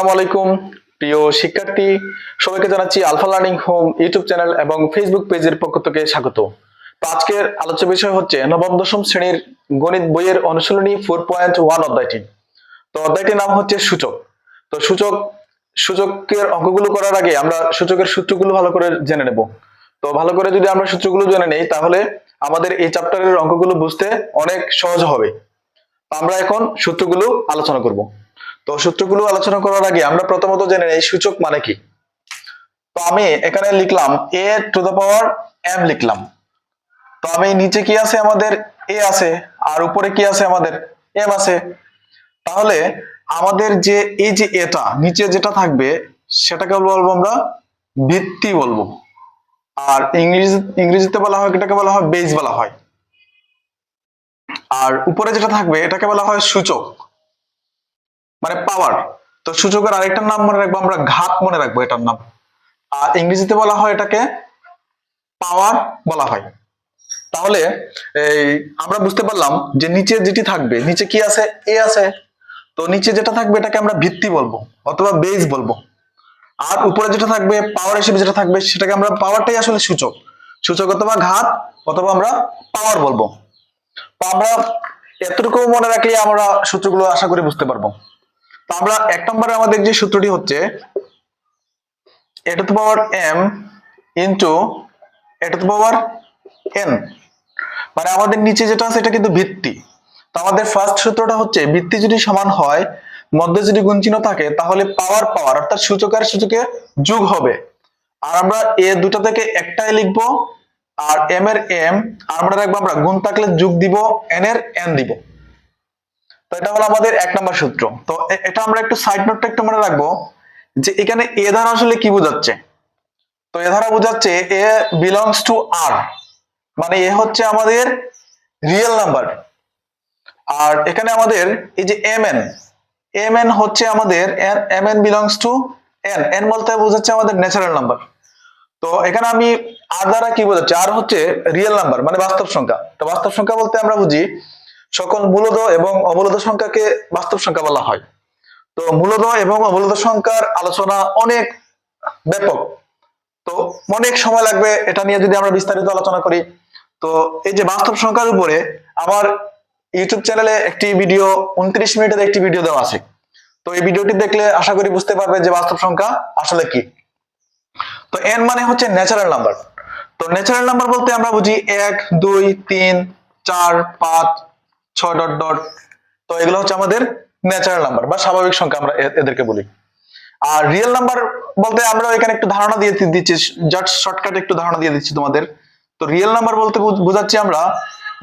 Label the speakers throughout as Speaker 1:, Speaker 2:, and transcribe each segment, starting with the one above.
Speaker 1: আসসালামু আলাইকুম, প্রিয় শিক্ষার্থী। সবাইকে জানাচ্ছি alpha learning home YouTube channel এবং ফেসবুক পেজের পক্ষ থেকে স্বাগত। তো আজকের আলোচ্য বিষয় হচ্ছে নবম, দশম শ্রেণির গণিত বইয়ের অনুশীলনী ফোর পয়েন্ট ওয়ান অধ্যায়টি। তো অধ্যায়টির নাম হচ্ছে সূচক। তো সূচক, সূচকের অঙ্কগুলো করার আগে আমরা সূচকের সূত্রগুলো ভালো করে জেনে নেব। তো ভালো করে যদি আমরা সূত্রগুলো জেনে নেই, তাহলে আমাদের এই চ্যাপ্টারের অঙ্কগুলো বুঝতে অনেক সহজ হবে। আমরা এখন সূত্রগুলো আলোচনা করব। তো সূত্রগুলো আলোচনা করার আগে আমরা প্রথমত জেনে নেই, সূচক মানে কি? তো আমি এখানে লিখলাম A to the power M লিখলাম। তো আমি নিচে কি আছে আমাদের? এ আছে, আর উপরে কি আছে আমাদের? এম আছে। তাহলে আমাদের যে, এই যে এটা নিচে যেটা থাকবে, সেটাকে বলব আমরা ভিত্তি বলব। আর ইংরেজি, ইংরেজিতে বলা হয়, এটাকে বলা হয় বেজ বলা হয়। আর উপরে যেটা থাকবে, এটাকে বলা হয় সূচক। মানে পাওয়ার তো সূচকের আরেকটার নাম মনে রাখব, আমরা ঘাত মনে রাখব এটার নাম। আর ইংরেজিতে বলা হয় এটাকে পাওয়ার বলা হয়। তাহলে এই আমরা বুঝতে পারলাম যে নিচে যেটি থাকবে, নিচে কি আছে? এ আছে। তো নিচে যেটা থাকবে এটাকে আমরা ভিত্তি বলব, অথবা বেস বলব। আর উপরে যেটা থাকবে পাওয়ার হিসেবে যেটা থাকবে, সেটাকে আমরা পাওয়ারটাই আসলে সূচক। সূচক অথবা ঘাত, অথবা আমরা পাওয়ার বলব। আমরা এতটুকু মনে রাখলে আমরা সূত্রগুলো আশা করি বুঝতে পারব। আমরা এক নম্বরে আমাদের যে সূত্রটি হচ্ছে two power M into two power N মানে আমাদের নিচে যেটা আছে, এটা কিন্তু ভিত্তি। তো আমাদের ফার্স্ট সূত্রটা হচ্ছে, ভিত্তি যদি সমান হয়, মধ্যে যদি গুণ চিহ্ন থাকে, তাহলে পাওয়ার পাওয়ার অর্থাৎ সূচক আর সূচকে যোগ হবে। আর আমরা এ দুটা থেকে একটাই লিখব, আর এম এর এম আর আমরা রাখব আমরা, গুণ থাকলে যোগ দিব এন এর এন দিব। তো এটা হলো আমাদের এক নম্বর সূত্র। তো এটা আমরা একটু সাইড নোটটা একটু মনে রাখব যে এখানে এ ধারা আসলে কি বোঝাচ্ছে? তো এ ধারা বোঝাচ্ছে এ বিলংস টু আর মানে এ হচ্ছে আমাদের রিয়েল নাম্বার আর এখানে আমাদের এই যে এম এন এম এন হচ্ছে আমাদের M N belongs to N N বলতে বোঝাচ্ছে আমাদের ন্যাচারাল নাম্বার তো এখানে আমি আর দ্বারা কি বোঝাচ্ছি? আর হচ্ছে রিয়েল নাম্বার মানে বাস্তব সংখ্যা। তো বাস্তব সংখ্যা বলতে আমরা বুঝি সকল মূলদ এবং অমূলদ সংখ্যাকে বাস্তব সংখ্যা বলা হয়। তো মূলদ এবং অমূলদ সংখ্যার আলোচনা অনেক ব্যাপক। তো অনেক সময় লাগবে এটা নিয়ে যদি আমরা বিস্তারিত আলোচনা করি। তো এই যে বাস্তব সংখ্যার উপরে আমার ইউটিউব চ্যানেলে একটি ভিডিও, উনত্রিশ মিনিটের একটি ভিডিও দেওয়া আছে। তো এই ভিডিওটি দেখলে আশা করি বুঝতে পারবে যে বাস্তব সংখ্যা আসলে কি। তো এন মানে হচ্ছে ন্যাচারাল নাম্বার তো ন্যাচারাল নাম্বার বলতে আমরা বুঝি এক, দুই, তিন, চার, পাঁচ ছয় ডট ডট তো এগুলো হচ্ছে আমাদের ন্যাচারাল নাম্বার বা স্বাভাবিক সংখ্যা আমরা এদেরকে বলি। আর রিয়েল নাম্বার বলতে আমরা এখানে একটু ধারণা দিয়ে দিচ্ছি জাস্ট শর্টকাটে একটু ধারণা দিয়ে দিচ্ছি তোমাদের। তো রিয়েল নাম্বার বলতে বোঝাচ্ছি আমরা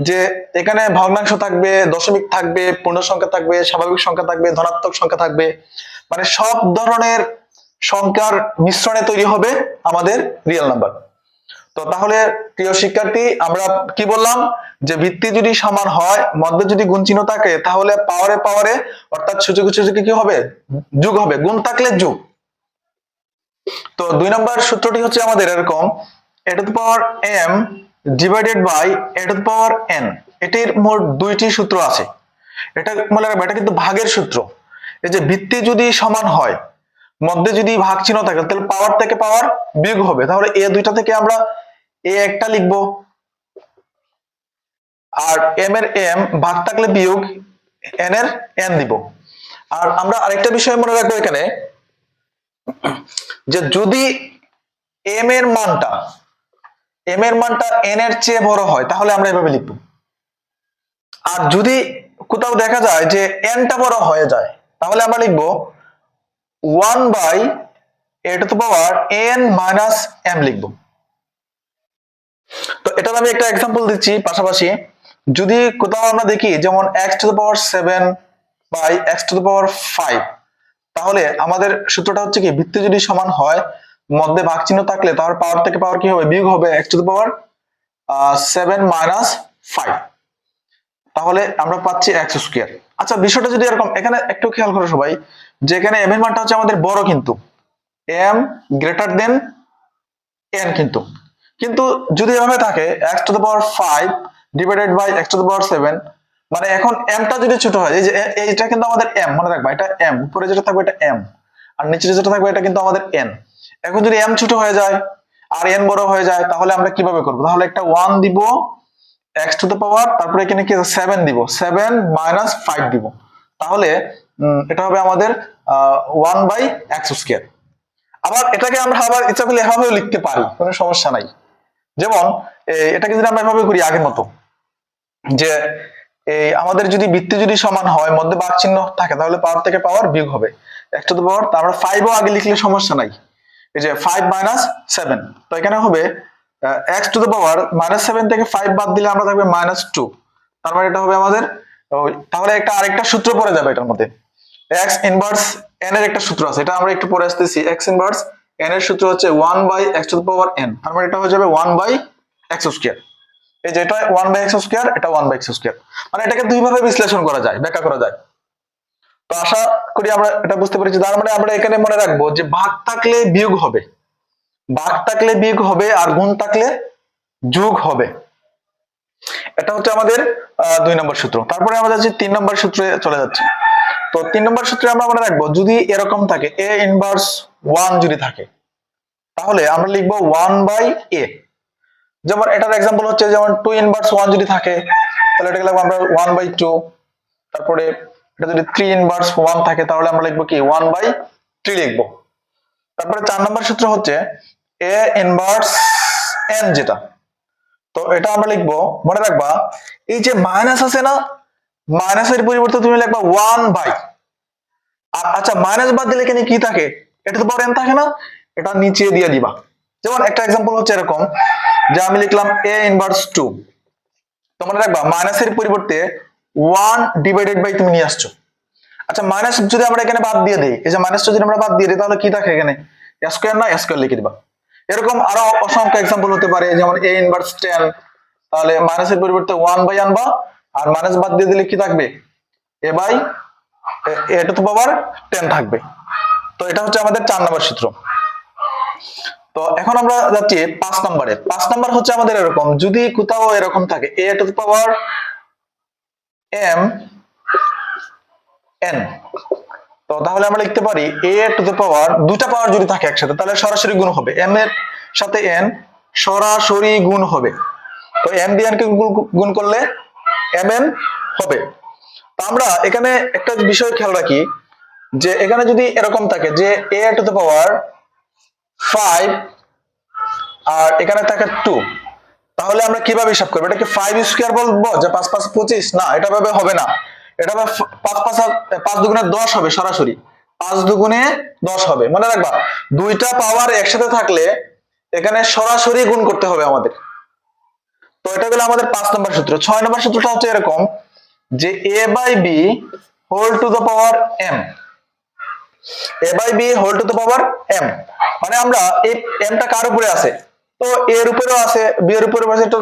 Speaker 1: যে এখানে ভগ্নাংশ থাকবে, দশমিক থাকবে, পূর্ণ সংখ্যা থাকবে, স্বাভাবিক সংখ্যা থাকবে, ধনাত্মক সংখ্যা থাকবে। মানে সব ধরনের সংখ্যার মিশ্রণে তৈরি হবে আমাদের রিয়েল নাম্বার তো তাহলে প্রিয় শিক্ষার্থী, আমরা কি বললাম? যে ভিত্তি যদি সমান হয়, মধ্যে যদি গুণ চিহ্ন থাকে, তাহলে পাওয়ারে পাওয়ারে অর্থাৎ সূচকে সূচকে কি হবে? যোগ হবে। গুণ থাকলে যোগ। তো দুই নম্বর সূত্রটি হচ্ছে আমাদের এরকম এটা two power M divided by এটা টু পাওয়ার এন এটির মোট দুইটি সূত্র আছে। এটা মনে রাখবে, এটা কিন্তু ভাগের সূত্র। এই যে ভিত্তি যদি সমান হয়, মধ্যে যদি ভাগ চিহ্ন থাকে, তাহলে পাওয়ার থেকে পাওয়ার বিয়োগ হবে। তাহলে এ দুইটা থেকে আমরা এ একটা লিখব। আর এম এর এম ভাগ থাকলে বিয়োগ এন এর এন দিব। আর আমরা আরেকটা বিষয় মনে রাখব এখানে, যে যদি এম এর মানটা এম এর মানটা এন এর চেয়ে বড় হয়, তাহলে আমরা এভাবে লিখব। আর যদি কোথাও দেখা যায় যে এনটা বড় হয়ে যায়, তাহলে আমরা লিখব ওয়ান বাই এটা তো পাওয়ার এন মাইনাস এম লিখব। তো এটার আমি একটা এক্সাম্পল দিচ্ছি পাশাপাশি। যদি কোথাও আমরা দেখি, যেমন X to the power seven by X to the power five তাহলে আমাদের সূত্রটা হচ্ছে কি ভিত্তি যদি সমান হয়, মধ্যে ভাগ চিহ্ন থাকলে তাহলে পাওয়ার থেকে পাওয়ার কি হবে? বিয়োগ হবে X to the power seven minus five তাহলে আমরা পাচ্ছি এক্স স্কোয়ার আচ্ছা বিষয়টা যদি এরকম, এখানে একটু খেয়াল করো সবাই, যে এখানে এম এর মানটা হচ্ছে আমাদের বড় কিন্তু এম গ্রেটার দেন এন কিন্তু। কিন্তু যদি এভাবে থাকে X to the power five divided by X to the power seven মানে এখন এমটা যদি ছোট হয়, এই যে এইটা কিন্তু আমাদের এম মনে রাখবা, এটা এম উপরে যেটা থাকবে এটা এম আর নিচে যেটা থাকবে এটা কিন্তু আমাদের এন এখন যদি এম ছোট হয়ে যায়, আর এন বড় হয়ে যায়, তাহলে আমরা কীভাবে করব? তাহলে একটা ওয়ান দিব এক্স টু দ্য পাওয়ার তারপরে এখানে কি সেভেন দিব। সেভেন মাইনাস ফাইভ দিব। তাহলে এটা হবে আমাদের ওয়ান বাই এক্স স্কোয়ার আবার এটাকে আমরা আবার ইচ্ছা করলে এভাবেও লিখতে পারি, কোনো সমস্যা নাই। যেমন এটাকে যদি আমরা এভাবে করি আগের মতো, যে এই আমাদের যদি বৃত্তি যদি সমান হয়, মধ্যে বাঘ চিহ্ন থাকে, তাহলে পাওয়ার থেকে পাওয়ার বিয়োগ হবে। এক্স টু দ্য পাওয়ার আমরা ফাইভও আগে লিখলে সমস্যা নাই। এই যে ফাইভ মাইনাস সেভেন তো এখানে হবে X to the power minus seven থেকে ফাইভ বাদ দিলে আমরা থাকবে মাইনাস টু তার মানে এটা হবে আমাদের তাহলে একটা আরেকটা সূত্র পড়ে যাবে এটার মধ্যে। এক্স ইনভার্স এন এর একটা সূত্র আছে, এটা আমরা একটু পরে আসতেছি এক্স ইনভার্স এন এর সূত্র হচ্ছে one by X to power N তার মানে এটা হয়ে যাবে ওয়ান বাই এক্স স্কোয়ার এই যে এটা ওয়ান বাই এক্স স্কোয়ার এটা ওয়ান বাই এক্স স্কোয়ার মানে এটাকে দুই ভাবে বিশ্লেষণ করা যায়, ব্যাখ্যা করা যায়। তো আশা করি আমরা এটা বুঝতে পেরেছি। তার মানে আমরা এখানে মনে রাখব যে ভাগ থাকলে বিয়োগ হবে। ভাগ থাকলে বিয়োগ হবে আর গুণ থাকলে যোগ হবে। এটা হচ্ছে আমাদের দুই নম্বর সূত্র। তারপরে আমরা যাচ্ছি তিন নম্বর সূত্রে চলে যাচ্ছি। তো তিন নম্বর সূত্রে আমরা মনে রাখব, যদি এরকম থাকে এ ইনভার্স ওয়ান যদি থাকে, তাহলে আমরা লিখব ওয়ান বাই এ যেমন এটার এক্সাম্পল হচ্ছে যেমন টু ইনভার্স ওয়ান যদি থাকে, তাহলে এটাকে লিখব আমরা ওয়ান বাই টু তারপরে এটা যদি থ্রি ইনভার্স ওয়ান থাকে, তাহলে আমরা লিখব কি ওয়ান বাই থ্রি লিখব। তারপরে চার নম্বর সূত্র হচ্ছে এ ইনভার্স এন যেটা। তো এটা আমরা লিখব, মনে রাখবা, এই যে মাইনাস আছে না মাইনাসের পরিবর্তে তুমি লিখবা ওয়ান বাই আচ্ছা মাইনাস বাদ দিলে এখানে কি থাকে? এটা তো পাওয়ার থাকে না, এটা নিচে দিয়ে দিবা। যেমন একটা এক্সাম্পল হচ্ছে এরকম, যে আমি লিখলাম এ ইনভার্স টু তো মনে রাখবা মাইনাসের পরিবর্তে ওয়ান ডিভাইডেড বাই তুমি নিয়ে আসছো। আচ্ছা মাইনাস যদি আমরা এখানে বাদ দিয়ে দিই, এই যে মাইনাসটা যদি আমরা বাদ দিয়ে দিই, তাহলে কি থাকে এখানে? স্কোয়ার না স্কোয়ার লিখে দিবা। এরকম আরও অসংখ্য এক্সাম্পল হতে পারে, যেমন এ ইনভার্স টেন তাহলে মাইনাসের পরিবর্তে ওয়ান বাই আনবা আর মাইনাস বাদ দিয়ে দিলে কি থাকবে? এ বাই এটা তো পাওয়ার টেন থাকবে। তো এটা হচ্ছে আমাদের চার নম্বর সূত্র। তো এখন আমরা যাচ্ছি পাঁচ নম্বরে। পাঁচ নম্বর হচ্ছে আমাদের এরকম। যদি কোথাও এরকম থাকে A to power M N তো তাহলে আমরা লিখতে পারি এ টু দ্য পাওয়ার দুটা পাওয়ার যদি থাকে একসাথে, তাহলে সরাসরি গুণ হবে। এম এর সাথে এন সরাসরি গুণ হবে। তো এম দিয়ে কে গুণ করলে এম এন হবে আমরা এখানে একটা বিষয় খেয়াল রাখি, যে এখানে যদি এরকম থাকে যে A to the power five আর এখানে থাকে টু তাহলে আমরা কীভাবে হিসাব করব? এটাকে ফাইভ স্কোয়ার বলব? যে পাঁচ পাঁচ পঁচিশ? না, এটা ভাবে হবে না। এটা পাঁচ পাঁচ পাঁচ দুগুণে দশ হবে সরাসরি। পাঁচ দুগুণে দশ হবে। মনে রাখবা, দুইটা পাওয়ার একসাথে থাকলে এখানে সরাসরি গুণ করতে হবে আমাদের। তো এটা হলো আমাদের পাঁচ নম্বর সূত্র। ছয় নম্বর সূত্রটা হচ্ছে এরকম যে A by B whole to the power M A by B whole to the power M মানে আমরা এই এমটা কার উপরে আছে? তো এর উপরেও আছে বি এর উপরে আছে, তো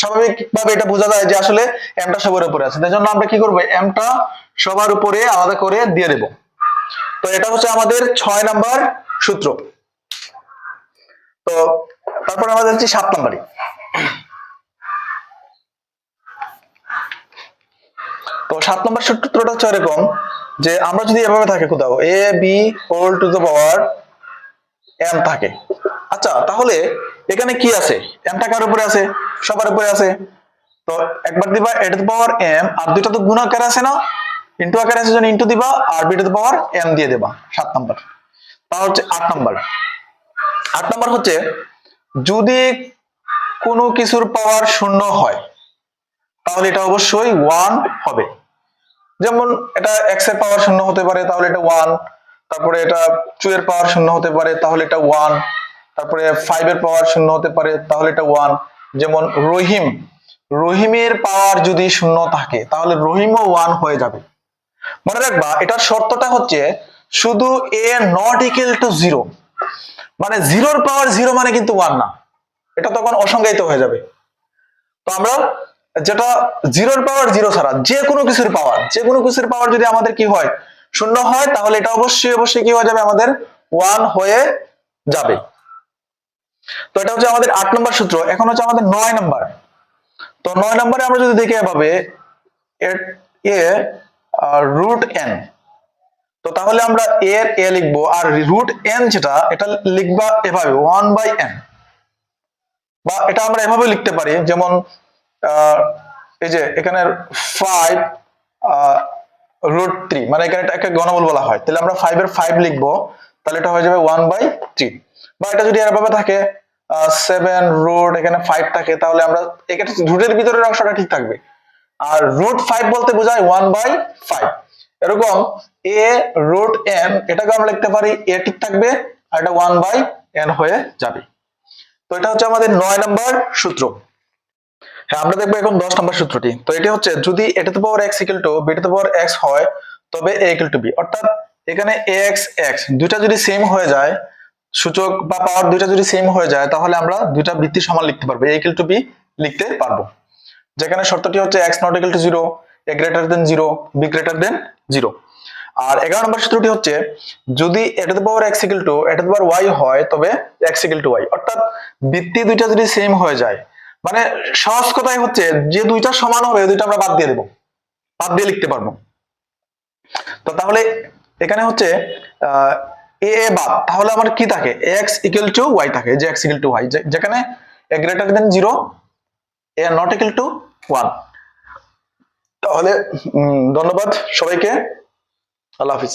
Speaker 1: স্বাভাবিক ভাবে এটা বোঝা যায় যে আসলে এমটা সবার উপরে আছে। তাই জন্য আমরা কি করব? এমটা সবার উপরে আলাদা করে দিয়ে দেব। তো এটা হচ্ছে আমাদের ছয় নাম্বার সূত্র। তো তারপর আমাদের হচ্ছে সাত নাম্বারে। তো সাত নম্বর সূত্রটা হচ্ছে এরকম যে আমরা যদি এভাবে থাকে কোথাও A B whole to the power M থাকে। আচ্ছা তাহলে এখানে কি আছে? এমটা কার উপরে আছে? সবার উপরে আছে। তো একবার দিবা A to the power M আর দুইটা তো গুণ আকারে আছে না? ইন্টু আকারে আছে জন্য ইন্টু দিবা, আর B to the power M দিয়ে দেবা, সাত নম্বর। তা হচ্ছে আট নম্বর। আট নম্বর হচ্ছে, যদি কোনো কিছুর পাওয়ার শূন্য হয়, তাহলে এটা অবশ্যই ওয়ান হবে। যেমন এটা এক্সের পাওয়ার শূন্য হতে পারে, তাহলে এটা ওয়ান তারপরে এটা টু এর পাওয়ার শূন্য হতে পারে, তাহলে এটা ওয়ান তারপরে ফাইভ এর পাওয়ার শূন্য হতে পারে, তাহলে এটা ওয়ান যেমন রহিম, রহিমের পাওয়ার যদি শূন্য থাকে, তাহলে রহিমও ওয়ান হয়ে যাবে। মনে রাখবা, এটার শর্তটা হচ্ছে শুধু A not equal to zero মানে জিরোর পাওয়ার জিরো মানে কিন্তু ওয়ান না। এটা তখন অসংজ্ঞায়িত হয়ে যাবে। তো আমরা যেটা জিরোর পাওয়ার জিরো ছাড়া, যে কোনো কিছুর পাওয়ার যে কোনো কিছুর পাওয়ার যদি আমাদের কি হয়, শূন্য হয়, তাহলে এটা অবশ্যই অবশ্যই কি হয়ে যাবে? আমাদের ওয়ান হয়ে যাবে। তো এটা হচ্ছে আমাদের আট নম্বর সূত্র, এখন হচ্ছে আমাদের নয় নম্বর। তো নয় নম্বরে আমরা যদি দেখি এ রুট এন তো তাহলে আমরা এর a লিখব, আর রুট এন যেটা, এটা লিখবা এভাবে ওয়ান বাই এন বা এটা আমরা এভাবে লিখতে পারি, যেমন এই যে এখানে ফাইভ রুট থ্রি মানে এখানে এটাকে গণবল বলা হয়। তাহলে আমরা ফাইভ এর ফাইভ লিখব, তাহলে এটা হয়ে যাবে ওয়ান বাই থ্রি বা এটা যদি এরভাবে থাকে সেভেন রুট এখানে ফাইভ থাকে, তাহলে আমরা এখানে রুটের ভিতরের অংশটা ঠিক থাকবে। আর রুট ফাইভ বলতে বোঝায় ওয়ান বাই ফাইভ এরকম এ রুট এন এটাকে আমরা লিখতে পারি এ ঠিক থাকবে, আর এটা ওয়ান বাই এন হয়ে যাবে। তো এটা হচ্ছে আমাদের নয় নম্বর সূত্র। হ্যাঁ আমরা দেখব এখন দশ নম্বর সূত্রটি। তো এটি হচ্ছে, যদি এটাতে পাওয়ার এক্স ইকুয়াল টু বিটাতে পাওয়ার এক্স হয়, তবে এ ইকুয়াল টু বি অর্থাৎ এখানে এ এক্স এক্স দুইটা যদি সেম হয়ে যায়, সূচক বা পাওয়ার দুইটা যদি সেম হয়ে যায়, তাহলে আমরা দুইটা ভিত্তি সমান লিখতে পারব এ ইকুয়াল টু বি লিখতে পারব। যেখানে শর্তটি হচ্ছে X not equal to zero A greater than zero B greater than zero আর এগারো নম্বর সূত্রটি হচ্ছে, যদি এটাতে পাওয়ার এক্স ইকুয়াল টু এটাতে পাওয়ার ওয়াই হয়, তবে এক্স ইকুয়াল টু ওয়াই অর্থাৎ ভিত্তি দুইটা যদি সেম হয়ে যায় মানে সহজ কথাই হচ্ছে যে দুইটা সমান হবে, দুইটা আমরা বাদ দিয়ে দেবো। বাদ দিয়ে লিখতে পারব। তো তাহলে এখানে হচ্ছে এ এ বাদ। তাহলে আমার কি থাকে? এক্স ইকুয়াল টু ওয়াই থাকে, যে এক্স ইকুয়াল টু ওয়াই। যেখানে A greater than zero A not equal to one তাহলে ধন্যবাদ সবাইকে। আল্লাহ হাফিজ।